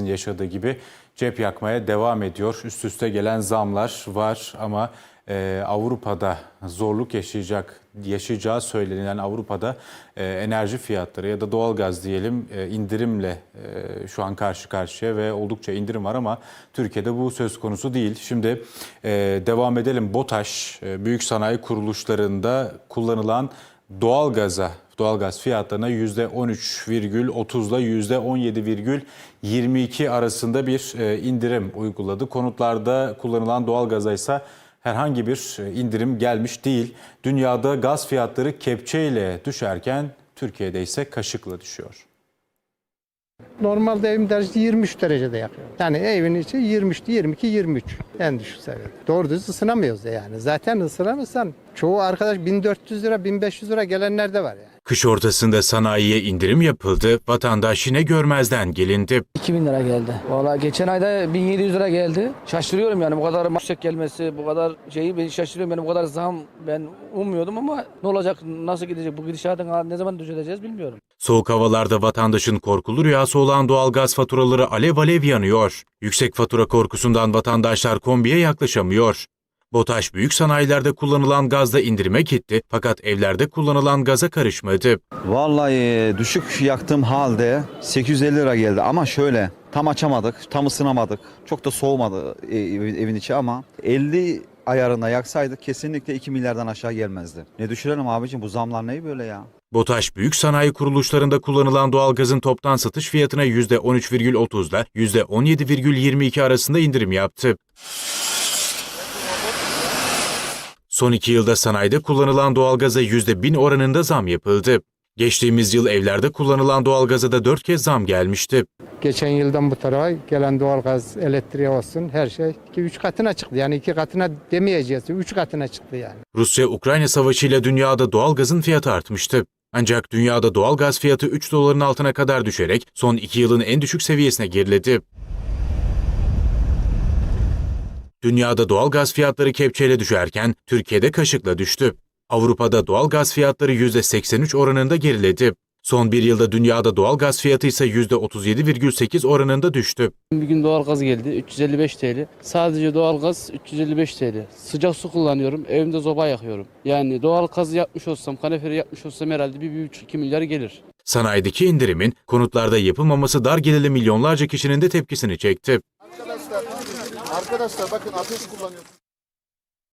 yaşadığı gibi cep yakmaya devam ediyor. Üst üste gelen zamlar var ama e, Avrupa'da zorluk yaşayacak yaşayacağı söylenilen Avrupa'da e, enerji fiyatları ya da doğalgaz diyelim e, indirimle e, şu an karşı karşıya ve oldukça indirim var ama Türkiye'de bu söz konusu değil. Şimdi e, devam edelim. BOTAŞ e, büyük sanayi kuruluşlarında kullanılan doğalgaza doğalgaz fiyatlarına %13,30 ile %17,22 arasında bir e, indirim uyguladı. Konutlarda kullanılan doğalgaza ise herhangi bir e, indirim gelmiş değil. Dünyada gaz fiyatları kepçeyle düşerken Türkiye'de ise kaşıkla düşüyor. Normalde evim derecesi 23 derecede yakıyor. Yani evin içi 23, 22, 23 en düşük seviyede. Doğru düz ısınamıyoruz yani. Zaten ısınamazsan çoğu arkadaş 1400 lira, 1500 lira gelenler de var yani. Kış ortasında sanayiye indirim yapıldı, vatandaş yine görmezden gelindi. 2000 lira geldi. Valla geçen ayda 1700 lira geldi. Şaşırıyorum yani bu kadar yüksek gelmesi, bu kadar şeyi beni şaşırıyorum. Yani bu kadar zam ben ummuyordum ama ne olacak, nasıl gidecek, bu gidişatın ne zaman düzeleceğiz bilmiyorum. Soğuk havalarda vatandaşın korkulu rüyası olan doğalgaz faturaları alev alev yanıyor. Yüksek fatura korkusundan vatandaşlar kombiye yaklaşamıyor. BOTAŞ büyük sanayilerde kullanılan gazda indirime gitti fakat evlerde kullanılan gaza karışmadı. Vallahi e, düşük yaktığım halde 850 lira geldi ama şöyle tam açamadık, tam ısınamadık. Çok da soğumadı e, ev- evin içi ama 50 ayarında yaksaydık kesinlikle 2 milyardan aşağı gelmezdi. Ne düşürelim abicim bu zamlar ne böyle ya? BOTAŞ büyük sanayi kuruluşlarında kullanılan doğalgazın toptan satış fiyatına %13,30 ile %17,22 arasında indirim yaptı. Son iki yılda sanayide kullanılan doğalgaza %1000 oranında zam yapıldı. Geçtiğimiz yıl evlerde kullanılan doğalgaza da 4 kez zam gelmişti. Geçen yıldan bu tarafa gelen doğalgaz, elektriği olsun her şey 3 katına çıktı. Yani 2 katına demeyeceğiz. 3 katına çıktı yani. Rusya-Ukrayna savaşıyla dünyada doğalgazın fiyatı artmıştı. Ancak dünyada doğalgaz fiyatı 3 doların altına kadar düşerek son 2 yılın en düşük seviyesine geriledi. Dünyada doğalgaz fiyatları kepçeyle düşerken Türkiye'de kaşıkla düştü. Avrupa'da doğalgaz fiyatları %83 oranında geriledi. Son bir yılda dünyada doğalgaz fiyatı ise %37,8 oranında düştü. Bir gün doğalgaz geldi 355 TL. Sadece doğalgaz 355 TL. Sıcak su kullanıyorum. Evimde zoba yakıyorum. Yani doğalgazı yapmış olsam, kaloriferi yapmış olsam herhalde bir 1,5-2 milyar gelir. Sanayideki indirimin konutlarda yapılmaması dar gelirli milyonlarca kişinin de tepkisini çekti. Arkadaşlar, arkadaşlar bakın ateş kullanıyorsunuz.